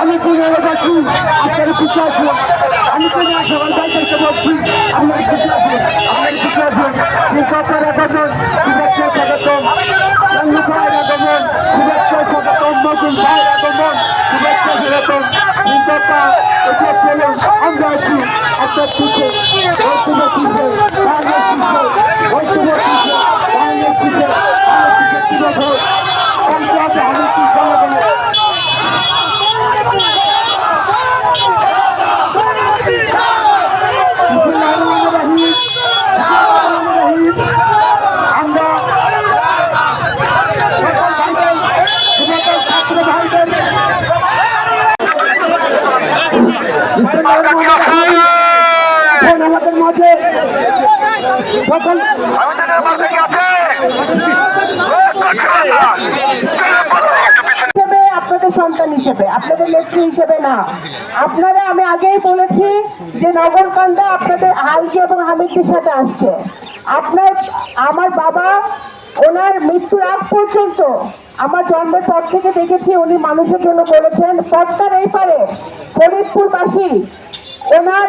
আমি কিনে রেখেছি আপনার পিছিয়ে আছি আমি কিনে সবাই যাইতে বলছি আপনার পিছিয়ে আছি আপনার পিছিয়ে আছি কৃষকের আগমন শুভেচ্ছা স্বাগতম রঙ্গু ভাইয়ের আগমন শুভেচ্ছা স্বাগতম নতুন ভাইয়ের আগমন শুভেচ্ছা স্বাগতম আমরা আছি আপনার পিছিয়ে আমাদের মাঝে সকল আপনাদের সন্তান হিসেবে আপনাদের নেত্রী হিসেবে না। আপনারা আমি আগেই বলেছি যে নগরকান্দা আপনাদের আলগি এবং হামিদের সাথে আসছে। আপনার আমার বাবা ওনার মৃত্যুর আগ পর্যন্ত আমার জন্মের পর থেকে দেখেছি উনি মানুষের জন্য বলেছেন পদ্মার এই পারে ফরিদপুরবাসী ওনার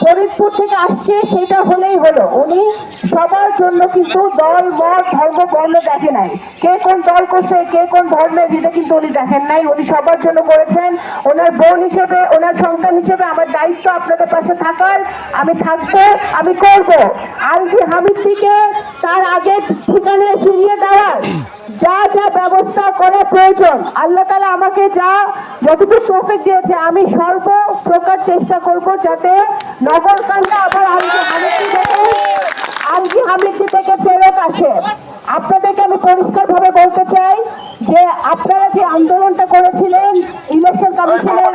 ফরিদপুর থেকে আসছে, সেটা হলেই হলো। উনি সবার জন্য কিন্তু দল, মত, ধর্ম, বর্ণ দেখে নাই। কে কোন দল করছে, কে কোন ধর্মের যেটা কিন্তু উনি দেখেন নাই। উনি সবার জন্য করেছেন। ওনার বোন হিসেবে, ওনার সন্তান হিসেবে আমার দায়িত্ব আপনাদের পাশে থাকার। আমি থাকব, আমি করব। আলভি হামিদকে তার আগে ঠিকানায় ফিরিয়ে দেওয়ার যা যা ব্যবস্থা করা প্রয়োজন। আল্লাহ তালা আমাকে যা যতটুকু তৌফিক দিয়েছে, আমি সর্ব প্রকার চেষ্টা করব যাতে নগরকান্দা আবার আলগি হামিদটি থেকে ফেরত আসে। আপনাদেরকে আমি পরিষ্কারভাবে বলতে চাই যে, আপনারা যে আন্দোলনটা করেছিলেন ইলেকশন কমিশনের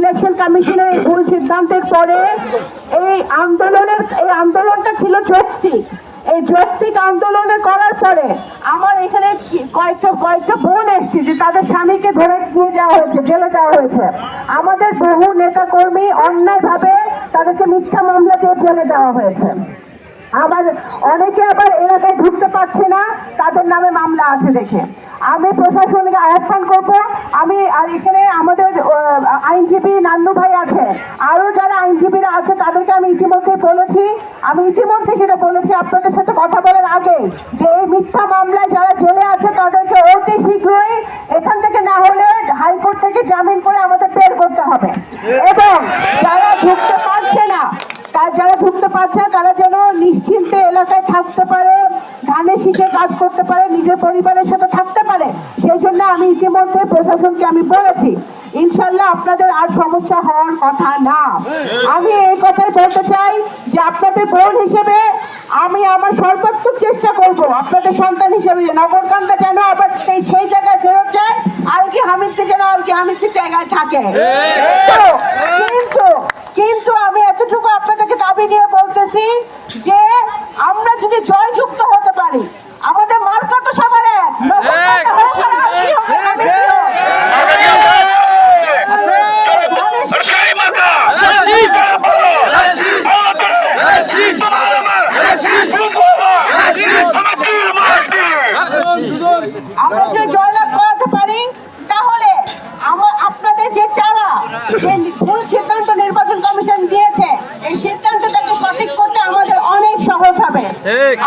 ইলেকশন কমিশনের ভুল সিদ্ধান্তের পরে এই আন্দোলনের, এই আন্দোলনটা ছিল যৌক্তিক। এই যৌক্তিক আন্দোলনে করার পরে আমার এখানে কয়েকটা কয়েকটা বোন এসছে যে তাদের স্বামীকে ধরে নিয়ে যাওয়া হয়েছে, জেলে দেওয়া হয়েছে। আমাদের বহু নেতা কর্মী অন্যায়ভাবে তাদেরকে মিথ্যা মামলা দিয়ে জেলে দেওয়া হয়েছে। আবার অনেকে আবার এলাকায় ঢুকতে পারছে না, তাদের নামে মামলা আছে দেখে। আমি প্রশাসনকে আহ্বান করব। আমি আর এখানে আমাদের আইনজীবী নান্নু ভাই আছে। আরও যারা আইনজীবীরা আছে, তাদেরকে আমি ইতিমধ্যে বলেছি। আমি ইতিমধ্যে সেটা বলেছি, আপনাদের সাথে কথা বলার আগে যে এই মিথ্যা মামলায় যারা জেলে আছে, তাদেরকে অতি শীঘ্রই এখান থেকে না হলে হাইকোর্ট থেকে জামিন করে আমাদের বের করতে হবে। এবং যারা ঢুকতে পারছে না, তার যারা ঢুকতে পারছে না, তারা যেন নিশ্চিন্তে এলাকায় থাকতে পারে। শীষে কাজ করতে পারে নিজের পরিবারের সাথে থাকতে পারে। সেই জন্য আমি ইতিমধ্যে প্রশাসনকে আমি বলেছি ইনশাল্লাহ আপনাদের আর সমস্যা হওয়ার কথা না। আমি এই কথাই বলতে চাই যে আপনাদের বোন হিসেবে আমি আমার সর্বাত্মক চেষ্টা করব আপনাদের সন্তান হিসেবে যে নগরকান্দা যেন আবার সেই সেই জায়গায় ফেরত যায় আলকি হামিদকে যেন আলকি হামিদকে জায়গায় থাকে। কিন্তু কিন্তু আমি এতটুকু আপনাদেরকে দাবি নিয়ে বলতেছি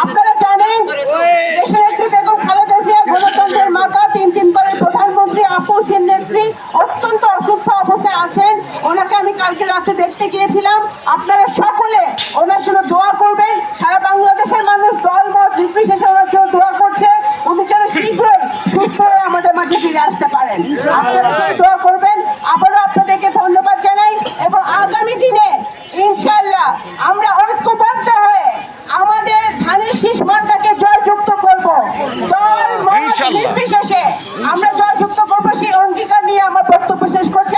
আপনারা জানেন দেশনেত্রী বেগম খালেদা জিয়া গণতন্ত্রের মাতা, তিন তিনবারের প্রধানমন্ত্রী আপু সেন নেত্রী, অত্যন্ত অসুস্থ অবস্থায় আছেন। ওনাকে আমি কালকে রাতে দেখতে গিয়েছিলাম। আপনারা আমরা জয়যুক্ত করব সেই অঙ্গীকার নিয়ে আমার বক্তব্য শেষ করছি।